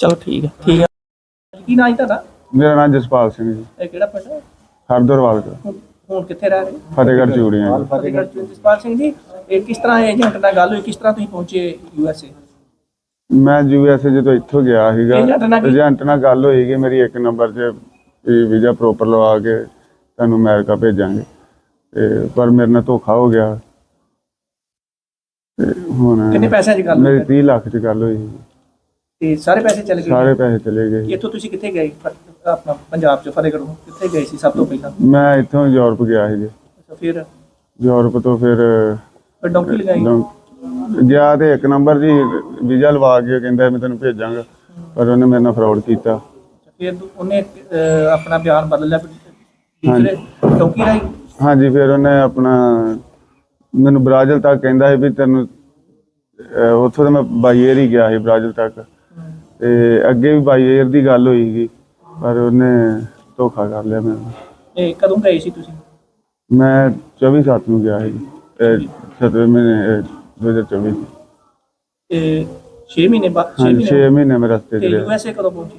ਚਲੋ ਠੀਕ ਹੈ ਠੀਕ ਹੈ ਕੀ ਨਾਂ ਹੈ ਤੁਹਾਡਾ ਮੇਰਾ ਨਾਮ ਜਸਪਾਲ ਸਿੰਘ ਜੀ ਇਹ ਕਿਹੜਾ ਪਿੰਡ ਹੈ ਹਰਦਰਵਾਲ ਦਾ ਹੁਣ ਕਿੱਥੇ ਰਹਿ ਰਹੇ? ਫਤਿਹਗੜ੍ਹ ਚੂੜੀਆਂ ਜੀ। ਫਤਿਹਗੜ੍ਹ ਚ ਜਸਪਾਲ ਸਿੰਘ ਜੀ ਇਹ ਕਿਸ ਤਰ੍ਹਾਂ ਏਜੰਟ ਨਾਲ ਗੱਲ ਹੋਈ? ਕਿਸ ਤਰ੍ਹਾਂ ਤੁਸੀਂ ਪਹੁੰਚੇ ਯੂ ਐਸ ਏ? ਮੈਂ ਯੂਐਸਏ ਜਦੋਂ ਇੱਥੋਂ ਗਿਆ ਸੀਗਾ ਏਜੰਟ ਨਾਲ ਕੀ- ਏਜੰਟ ਨਾਲ ਗੱਲ ਹੋਈ ਕਿ ਮੇਰੀ ਇੱਕ ਨੰਬਰ 'ਚ ਵੀਜ਼ਾ ਪ੍ਰੋਪਰ ਲਵਾ ਕੇ ਤੁਹਾਨੂੰ ਅਮਰੀਕਾ ਭੇਜਾਂਗੇ। ਤੇ ਪਰ ਮੇਰੇ ਨਾਲ ਧੋਖਾ ਹੋ ਗਿਆ। ਤੇ ਹੁਣ ਕਿੰਨੇ ਪੈਸਿਆਂ 'ਚ ਗੱਲ ਮੇਰੀ ਹੋਈ 30 ਲੱਖ 'ਚ ਗੱਲ ਹੋਈ। ਸੀ। ਤੇ ਸਾਰੇ ਪੈਸੇ ਚਲੇ ਗਏ? ਸਾਰੇ ਪੈਸੇ ਚਲੇ ਗਏ। ਇੱਥੋਂ ਤੁਸੀਂ ਕਿੱਥੇ ਗਏ? ਆਪਣਾ ਪੰਜਾਬ 'ਚ ਫਤਿਹਗੜ੍ਹੋਂ ਕਿੱਥੇ ਗਏ ਸੀ ਸਭ ਤੋਂ ਪਹਿਲਾਂ? ਮੈਂ ਇੱਥੋਂ ਯੂਰਪ ਗਿਆ ਸੀ ਜੀ। ਅੱਛਾ ਫਿਰ? ਯੂਰਪ ਤੋਂ ਫਿਰ ਫਿਰ ਡੌਂਕੀ ਲਗਾਈ? ਗਿਆ ਤੇ ਇੱਕ ਨੰਬਰ ਜੀ ਵੀਜ਼ਾ ਲਵਾ ਕੇ ਕਹਿੰਦਾ ਮੈਂ ਤੈਨੂੰ ਭੇਜਾਂਗਾ ਪਰ ਉਹਨੇ ਮੇਰੇ ਨਾਲ ਫਰਾਡ ਕੀਤਾ। ਫਿਰ ਦੂ- ਉਹਨੇ ਅਹ, ਆਪਣਾ ਬਿਆਨ ਬਦਲ ਲਿਆ ਫਿਰ ਦੂਸਰੇ ਡੌਂਕੀ ਰਾਈ ਹਾਂਜੀ ਫਿਰ ਉਹਨੇ ਆਪਣਾ ਮੈਨੂੰ ਬ੍ਰਾਜ਼ਿਲ ਤੱਕ ਕਹਿੰਦਾ ਸੀ ਵੀ ਤੈਨੂੰ ਅਹ ਉੱਥੋਂ ਤਾਂ ਮੈਂ ਬਾਈਅਰ ਹੀ ਗਿਆ ਸੀ ਬ੍ਰਾਜ਼ਿਲ ਤੱਕ। ਤੇ ਅੱਗੇ ਵੀ ਬਾਈਅਰ ਦੀ ਗੱਲ ਹੋਈ ਸੀ। ਪਰ ਉਹਨੇ ਧੋਖਾ ਕਰ ਲਿਆ ਮੈਨੂੰ ਇਹ ਕਦੋਂ ਗਏ ਸੀ ਤੁਸੀਂ? ਮੈਂ 24 ਸੱਤ ਨੂੰ ਗਿਆ ਸੀ। 7 ਮਹੀਨੇ ਅਹ 2024 ਚ। ਇਹ 6 ਮਹੀਨੇ ਬਾਅਦ 6 ਹਾਂਜੀ 6 ਮਹੀਨੇ ਮਹੀਨੇ ਮੈਂ ਰਸਤੇ ਤੇ ਯੂ ਰਿਹਾ ਕਦੋਂ ਪਹੁੰਚੇ?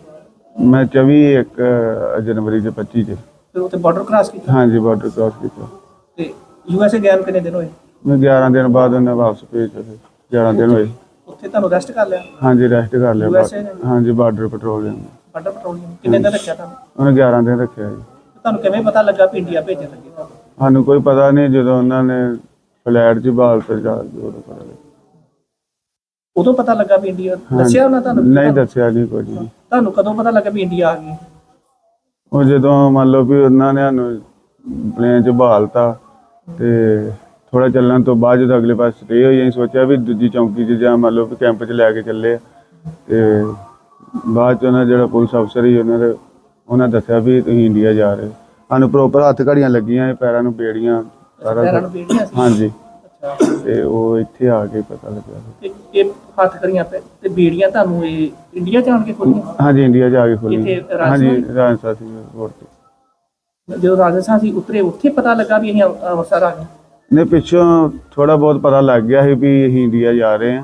ਮੈਂ 24 ਇੱਕ ਜਨਵਰੀ ਦੇ 25 ਚ। ਫਿਰ ਉੱਥੇ ਬਾਰਡਰ ਕ੍ਰਾਸ ਕੀਤਾ? ਹਾਂਜੀ ਬਾਰਡਰ ਕ੍ਰਾਸ ਕੀਤਾ। ਤੇ ਯੂ ਐਸ ਏ ਗਿਆ ਨੂੰ ਕਿੰਨੇ ਦਿਨ ਹੋਏ? ਮੈਂ 11 ਦਿਨ ਬਾਅਦ ਉਹਨੇ ਵਾਪਸ ਭੇਜਿਆ ਫਿਰ 11 ਦਿਨ ਹੋਏ। ਉੱਥੇ ਤੁਹਾਨੂੰ ਰੈਸਟ ਕਰ ਲਿਆ? ਹਾਂਜੀ ਰੈਸਟ ਕਰ ਲਿਆ। USA ਨੇ? ਬਾ- ਹਾਂਜੀ ਬਾਰਡਰ ਪੈਟਰੋਲਿੰਗ ਕਿੰਨੇ ਦਿਨ ਰੱਖਿਆ ਤੁਹਾਨੂੰ? ਉਹਨੇ 11 ਦਿਨ ਰੱਖਿਆ ਜੀ। ਤੁਹਾਨੂੰ ਕਿਵੇਂ ਪਤਾ ਲੱਗਾ ਵੀ ਇੰਡੀਆ ਭੇਜਣ ਲੱਗੇ ਤੁਹਾਨੂੰ ਸਾਨੂੰ ਕੋਈ ਪਤਾ ਨਹੀਂ ਜਦੋਂ ਉਹਨਾਂ ਨੇ ਫਲੈਟ 'ਚ ਬਾਲ ਤੇ ਜਾ ਕੇ ਉਦੋਂ ਪਤਾ ਲੱਗਾ। ਉਦੋਂ ਪਤਾ ਲੱਗਾ ਵੀ ਇੰਡੀਆ ਦੱਸਿਆ ਉਹਨਾਂ ਤੁਹਾਨੂੰ ਨਹੀਂ ਦੱਸਿਆ ਨਹੀਂ ਕੁਝ ਵੀ ਤੁਹਾਨੂੰ ਕਦੋਂ ਪਤਾ ਲੱਗਾ ਵੀ ਇੰਡੀਆ ਆ ਗਈ ਉਹ ਜਦੋਂ ਮੰਨ ਲਓ ਵੀ ਉਹਨਾਂ ਨੇ ਸਾਨੂੰ ਪਲੇਨ 'ਚ ਬਹਾਲਤਾ ਤੇ ਥੋੜਾ ਚੱਲਣ ਤੋਂ ਬਾਅਦ ਜਦੋਂ ਅਗਲੇ ਪਾਸੇ ਸਟੇ ਹੋਈ ਅਸੀਂ ਸੋਚਿਆ ਵੀ ਦੂਜੀ ਚੌਂਕੀ 'ਚ ਜਾਂ ਮੰਨ ਲਓ ਵੀ ਕੈਂਪ 'ਚ ਲੈ ਕੇ ਚੱਲੇ। ਤੇ ਬਾਅਦ 'ਚ ਉਹਨਾਂ ਜਿਹੜਾ ਪੁਲਿਸ ਅਫਸਰ ਸੀ ਉਹਨਾਂ ਦੇ ਉਹਨਾਂ ਦੱਸਿਆ ਵੀ ਤੁਸੀਂ ਇੰਡੀਆ ਜਾ ਰਹੇ ਹੋ। ਸਾਨੂੰ ਪ੍ਰੋਪਰ ਹੱਥ ਘੜੀਆਂ ਲੱਗੀਆਂ ਸੀ, ਪੈਰਾਂ ਨੂੰ ਬੇੜੀਆਂ ਸਾਰਾ ਪੈਰਾਂ ਕੁਛ। ਨੂੰ ਬੇੜੀਆਂ ਸੀ ਹਾਂਜੀ ਅੱਛਾ ਤੇ ਉਹ ਇੱਥੇ ਆ ਕੇ ਪਤਾ ਲੱਗਾ ਤੇ ਇਹ ਹੱਥ ਕਰੀਆਂ ਪੈ ਤੇ ਬੇੜੀਆਂ ਤੁਹਾਨੂੰ ਇਹ ਇੰਡੀਆ ਜਾਣ ਕੇ ਖੋਲੀਆਂ ਹਾਂਜੀ ਇੰਡੀਆ ਜਾ ਕੇ ਖੋਲੀ ਕਿੱਥੇ? ਰਾਜਸਥਾਨ? ਹਾਂਜੀ ਰਾਜਸਥਾਨ ਸੀ ਰੋਡ ਤੇ ਜਦੋਂ ਰਾਜਸਥਾਨ ਸੀ ਉਤਰੇ ਉੱਥੇ ਪਤਾ ਲੱਗਾ ਵੀ ਅਸੀਂ ਅੰਮ੍ਰਿਤਸਰ ਆ ਗਏ ਨੇ ਪਿੱਛੋਂ ਥੋੜਾ ਬਹੁਤ ਪਤਾ ਲੱਗ ਗਿਆ ਸੀ ਵੀ ਅਸੀਂ ਇੰਡੀਆ ਜਾ ਰਹੇ ਹਾਂ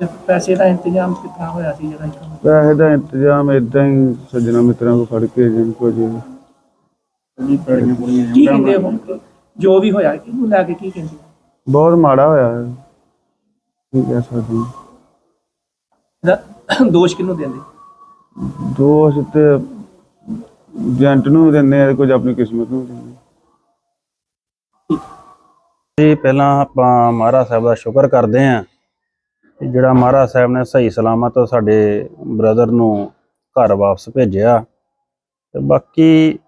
ਤੇ ਪੈਸੇ ਦਾ ਇੰਤਜ਼ਾਮ ਕਿੱਥਾਂ ਹੋਇਆ ਸੀ ਜਿਹੜਾ ਇੱਥੋਂ ਪੈਸੇ ਦਾ ਇੰਤਜ਼ਾਮ ਇਦਾਂ ਹੀ ਸੱਜਣਾ ਮਿੱਤਰਾਂ ਕੋ ਫੜ ਕੇ ਜਿੰਨ ਕੋ ਜੀ ਕੀ ਕਹਿੰਦੇ ਜੋ ਵੀ ਹੋਇਆ ਕਿਹਨੂੰ ਲੈ ਕੇ ਕੀ ਕਹਿੰਦੇ? ਬਹੁਤ ਮਾੜਾ ਹੋਇਆ। ਹੈ। ਕੀ ਕਹਿ ਸਕਦੇ ਹਾਂ। ਇਹਦਾ ਦੋਸ਼ ਕਿਹਨੂੰ ਦਿੰਦੇ? ਦੋਸ਼ ਤੇ ਏਜੰਟ ਨੂੰ ਦਿੰਦੇ ਆ ਕੁਝ ਆਪਣੀ ਕਿਸਮਤ ਨੂੰ ਦਿੰਦੇ ਆ। ਜੀ ਪਹਿਲਾਂ ਆਪਾਂ ਮਹਾਰਾਜ ਸਾਹਿਬ ਦਾ ਸ਼ੁਕਰ ਕਰਦੇ ਆਂ ਜਿਹੜਾ ਮਹਾਰਾਜ ਸਾਹਿਬ ਨੇ ਸਹੀ ਸਲਾਮਤ ਸਾਡੇ ਬ੍ਰਦਰ ਨੂੰ ਘਰ ਵਾਪਸ ਭੇਜਿਆ ਤੇ ਬਾਕੀ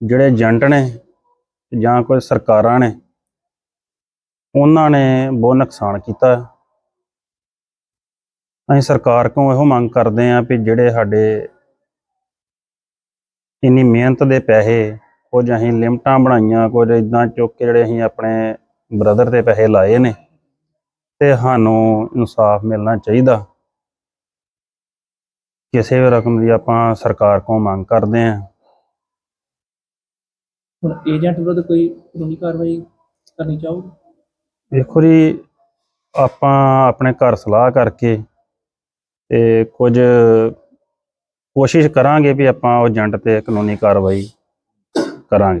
ਜਿਹੜੇ ਏਜੰਟ ਨੇ ਜਾਂ ਕੋਈ ਸਰਕਾਰਾਂ ਨੇ, ਉਹਨਾਂ ਨੇ ਬਹੁਤ ਨੁਕਸਾਨ ਕੀਤਾ। ਅਸੀਂ ਸਰਕਾਰ ਕੋਲੋਂ ਇਹੋ ਮੰਗ ਕਰਦੇ ਆਂ ਵੀ ਜਿਹੜੇ ਸਾਡੇ ਇੰਨੀ ਮਿਹਨਤ ਦੇ ਪੈਸੇ, ਕੁਝ ਅਸੀਂ ਲਿਮਟਾਂ ਬਣਾਈਆਂ, ਕੁਝ ਇਦਾਂ ਚੁੱਕ ਕੇ ਜਿਹੜੇ ਅਸੀਂ ਆਪਣੇ ਬ੍ਰਦਰ ਤੇ ਪੈਸੇ ਲਾਏ ਨੇ ਤੇ ਸਾਨੂੰ ਇਨਸਾਫ ਮਿਲਣਾ ਚਾਹੀਦਾ। ਕਿਸੇ ਵੀ ਰਕਮ ਦੀ ਆਪਾਂ ਸਰਕਾਰ ਕੋਲ ਮੰਗ ਕਰਦੇ ਆਂ ਹੁਣ ਏਜੰਟ ਵਿਰੁੱਧ ਕੋਈ ਕਾਨੂੰਨੀ ਕਾਰਵਾਈ ਕਰਨੀ ਚਾਹੋਗੇ ਦੇਖੋ ਜੀ ਆਪਾਂ ਆਪਣੇ ਘਰ ਸਲਾਹ ਕਰਕੇ ਤੇ ਕੁਝ ਕੋਸ਼ਿਸ਼ ਕਰਾਂਗੇ ਵੀ ਆਪਾਂ ਉਹ ਏਜੰਟ ਤੇ ਕਾਨੂੰਨੀ ਕਾਰਵਾਈ ਕਰਾਂਗੇ।